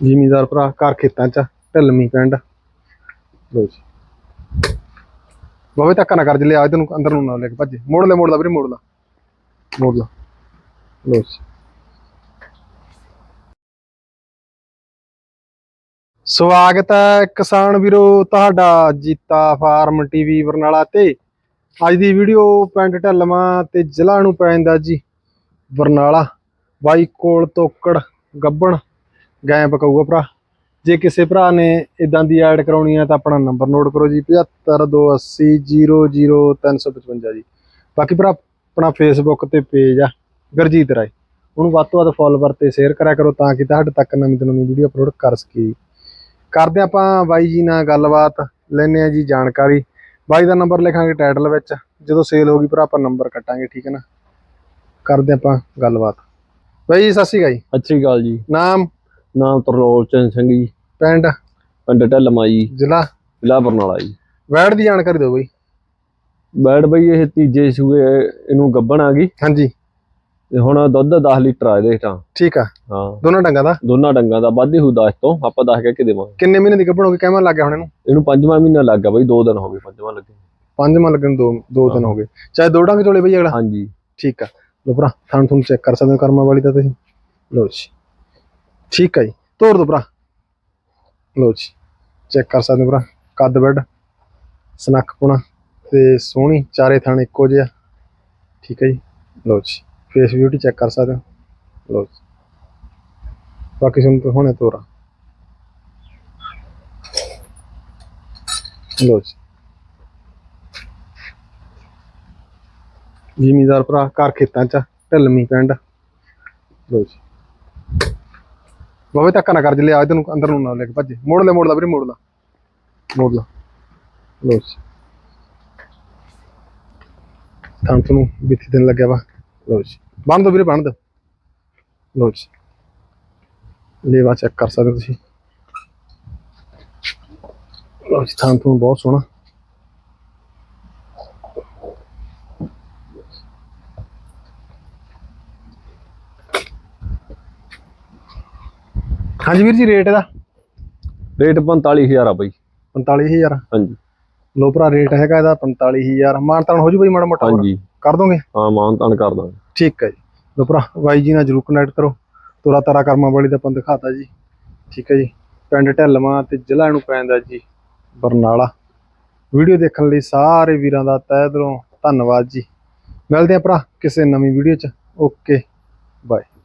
ਜ਼ਿਮੀਦਾਰ ਭਰਾ ਘਰ ਖੇਤਾਂ 'ਚ ਢਲਮੀ ਪਿੰਡ। ਲੋ ਜੀ। ਬਾਵੇ ਧੱਕਾ ਨਾ ਕਰ ਜਲੇ ਆ ਤੈਨੂੰ ਅੰਦਰ ਨੂੰ ਨਾ ਲੈ ਕੇ ਭੱਜੇ ਮੋੜ ਲੈ ਮੋੜ ਲੈ ਵੀਰੇ, ਮੋੜ ਲੈ। ਮੋੜ ਲੈ। ਲੋ ਜੀ। ਸਵਾਗਤ ਹੈ ਕਿਸਾਨ ਵੀਰੋ, ਤੁਹਾਡਾ ਜੀਤਾ ਫਾਰਮ ਟੀਵੀ ਬਰਨਾਲਾ ਤੇ। ਅੱਜ ਦੀ ਵੀਡੀਓ ਪਿੰਡ ਢਲਮਾ ਤੇ ਜ਼ਿਲ੍ਹਾ ਨੂੰ ਪੈ ਜਾਂਦਾ ਜੀ ਬਰਨਾਲਾ। ਬਾਈ ਕੋਲ ਤੋਕੜ ਗੱਬਣ ਗਾਂ ਪਕਾਊਗਾ ਭਰਾ। ਜੇ ਕਿਸੇ ਭਰਾ ਨੇ ਇਦਾਂ ਦੀ ਐਡ ਕਰਾਉਣੀ ਹੈ ਤਾਂ ਆਪਣਾ ਨੰਬਰ ਨੋਟ ਕਰੋ ਜੀ 7528000355 ਜੀ। ਬਾਕੀ ਭਰਾ ਆਪਣਾ ਫੇਸਬੁੱਕ ਤੇ ਪੇਜ ਆ ਗੁਰਜੀਤ ਰਾਏ। ਉਹਨੂੰ ਵੱਧ ਤੋਂ ਵੱਧ ਫੋਲੋਵਰ ਤੇ ਸ਼ੇਅਰ ਕਰਿਆ ਕਰੋ ਤਾਂ ਕਿ ਤੁਹਾਡੇ ਤੱਕ ਨਵੀਂ ਤੋਂ ਨਵੀਂ ਵੀਡੀਓ ਅਪਲੋਡ ਕਰ ਸਕੀਏ ਕਰਦੇ ਆਪਾਂ ਬਾਈ ਜੀ ਨਾਲ ਗੱਲਬਾਤ ਲੈਨੇ ਆ ਜੀ ਜਾਣਕਾਰੀ। ਬਾਈ ਦਾ ਨੰਬਰ ਲਿਖਾਂਗੇ ਟਾਈਟਲ ਵਿੱਚ ਜਦੋਂ ਸੇਲ ਹੋ ਗਈ ਭਰਾ ਆਪਾਂ ਨੰਬਰ ਕੱਟਾਂਗੇ ਠੀਕ ਹੈ ਨਾ? ਕਰਦੇ ਆਪਾਂ ਗੱਲਬਾਤ। ਬਾਈ ਜੀ ਸਤਿ ਸ਼੍ਰੀ ਅਕਾਲ ਜੀ। ਸਤਿ ਸ਼੍ਰੀ ਅਕਾਲ ਜੀ। ਨਾਮ? ਨਾਮ ਤਰਲੋਲ ਚੰਦ ਸਿੰਘ ਜੀ। ਪਿੰਡ? ਪਿੰਡ ਢਲਮਾ ਜੀ। ਜ਼ਿਲ੍ਹਾ? ਜ਼ਿਲ੍ਹਾ ਬਰਨਾਲਾ ਜੀ। ਵੈੜ ਦੀ ਜਾਣਕਾਰੀ ਦਿਓ ਬਾਈ। ਬੈਡ ਬਈ ਇਹ ਤੀਜੇ ਸੂਏ ਇਹਨੂੰ ਗੱਬਣ ਆ ਗਈ। ਹਾਂਜੀ। ਤੇ ਹੁਣ ਦੁੱਧ 10 ਲੀਟਰ ਆ ਇਹਦੇ ਤਾਂ ਠੀਕ ਆ। ਹਾਂ। ਦੋਨਾਂ ਡੰਗਾਂ ਦਾ? ਦੋਨਾਂ ਡੰਗਾਂ ਦਾ। ਵਾਧੀ ਹੂ 10 ਤੋਂ। ਆਪਾਂ 10 ਕਹਿ ਕੇ ਦੇਵਾਂਗੇ। ਕਿੰਨੇ ਮਹੀਨੇ ਦੀ ਗੱਭਣ ਹੋ ਗਈ? ਕਿਵੇਂ ਲੱਗ ਗਿਆ ਹੁਣ ਇਹਨੂੰ? ਇਹਨੂੰ ਪੰਜਵਾਂ ਮਹੀਨਾ ਲੱਗ ਗਿਆ ਬਈ। 2 ਦਿਨ ਹੋ ਗਏ ਪੰਜਵਾਂ ਲੱਗੇ। ਪੰਜਵਾਂ ਲੱਗਣ ਦੋ ਦੋ ਦਿਨ ਹੋ ਗਏ। ਚਾਹੇ ਦੋ ਡੰਗ ਚੋਲੇ ਬਈ ਅਗਲਾ। ਹਾਂਜੀ। ਠੀਕ ਆ। ਲੋ ਭਰਾ ਥਣ ਤੁਹਾਨੂੰ ਚੈੱਕ ਕਰ ਸਕਦੇ ਹੋ ਕਰਮਾ ਵਾਲੀ ਤਾਂ ਤੁਸੀਂ। ਲੋ ਜੀ। ਠੀਕ ਆ ਜੀ। ਤੋੜ ਦੋ ਭਰਾ। ਲੋ ਜੀ ਚੈੱਕ ਕਰ ਸਕਦੇ ਹੋ ਭਰਾ। ਕੱਦ ਬੈੱਡ ਸਨੱਖ ਪੁਣਾ ਤੇ ਸੋਹਣੀ ਚਾਰੇ ਥਣ ਇੱਕੋ ਜਿਹਾ ਠੀਕ ਹੈ ਜੀ। ਲੋ ਜੀ ਫੇਸ ਬਿਊਟੀ ਚੈੱਕ ਕਰ ਸਕਦੇ ਹੋ। ਲੋ ਜੀ। ਬਾਕੀ ਸੁਣ ਤੋਂ ਹੁਣੇ ਤੋਰਾ। ਲੋ ਜੀ। ਜ਼ਿਮੀਦਾਰ ਭਰਾ, ਘਰ ਖੇਤਾਂ 'ਚ ਢਲਮੀ ਪਿੰਡ ਲੋ ਜੀ। ਬਾਵੇ ਧੱਕਾ ਨਾ ਕਰ ਜਲੇ, ਆ ਤੈਨੂੰ ਅੰਦਰ ਨੂੰ ਨਾ ਲੈ ਕੇ ਭੱਜੇ। ਮੋੜ ਲੈ ਮੋੜ ਲੈ ਵੀਰੇ, ਮੋੜ ਲੈ। ਮੋੜ ਲੈ। ਲੋ ਜੀ। ਤਾਂ ਤੁਹਾਨੂੰ ਬਿੱਥੀ ਦਿਨ ਲੱਗਿਆ ਵਾ। ਲੋ ਜੀ। ਬੰਨ ਦੋ ਵੀਰੇ, ਬੰਨ ਦੋ ਲੋ ਜੀ। ਲੇਵਾ ਚੈੱਕ ਕਰ ਸਕਦੇ ਤੁਸੀਂ। ਲੋ ਜੀ ਤਾਂ ਤੁਹਾਨੂੰ ਬਹੁਤ ਸੋਹਣਾ। ਹਾਂਜੀ ਵੀਰ ਜੀ ਰੇਟ ਇਹਦਾ? ਰੇਟ 45000 ਆ ਬਈ। 45000 ਹਾਂਜੀ। ਲੋ ਭਰਾ ਰੇਟ ਹੈਗਾ ਇਹਦਾ 45000 ਮਾਨਤਾਨ ਹੋ ਜੂ ਬਈ ਮਾੜਾ ਮੋਟਾ? ਹਾਂਜੀ। ਕਰ ਦੋਗੇ? ਹਾਂ ਮਾਨ ਤਾਨ ਕਰ ਦਾਂਗੇ। ਠੀਕ ਹੈ ਜੀ। ਲੋ ਭਰਾ ਬਾਈ ਜੀ ਨਾਲ ਜਰੂਰ ਕਨੈਕਟ ਕਰੋ। ਤੋਰਾ ਤਾਰਾ ਕਰਮਾਂ ਵਾਲੀ ਦਾ ਆਪਾਂ ਦਿਖਾਤਾ ਜੀ। ਠੀਕ ਹੈ ਜੀ। ਪਿੰਡ ਢਲਮਾ ਤੇ ਜ਼ਿਲ੍ਹਾ ਨੂੰ ਪੈਂਦਾ ਜੀ ਬਰਨਾਲਾ। ਵੀਡੀਓ ਦੇਖਣ ਲਈ ਸਾਰੇ ਵੀਰਾਂ ਦਾ ਤਹਿ ਦਿਲੋਂ ਧੰਨਵਾਦ ਜੀ। ਮਿਲਦੇ ਆ ਭਰਾ ਕਿਸੇ ਨਵੀਂ ਵੀਡੀਓ 'ਚ। Okay bye.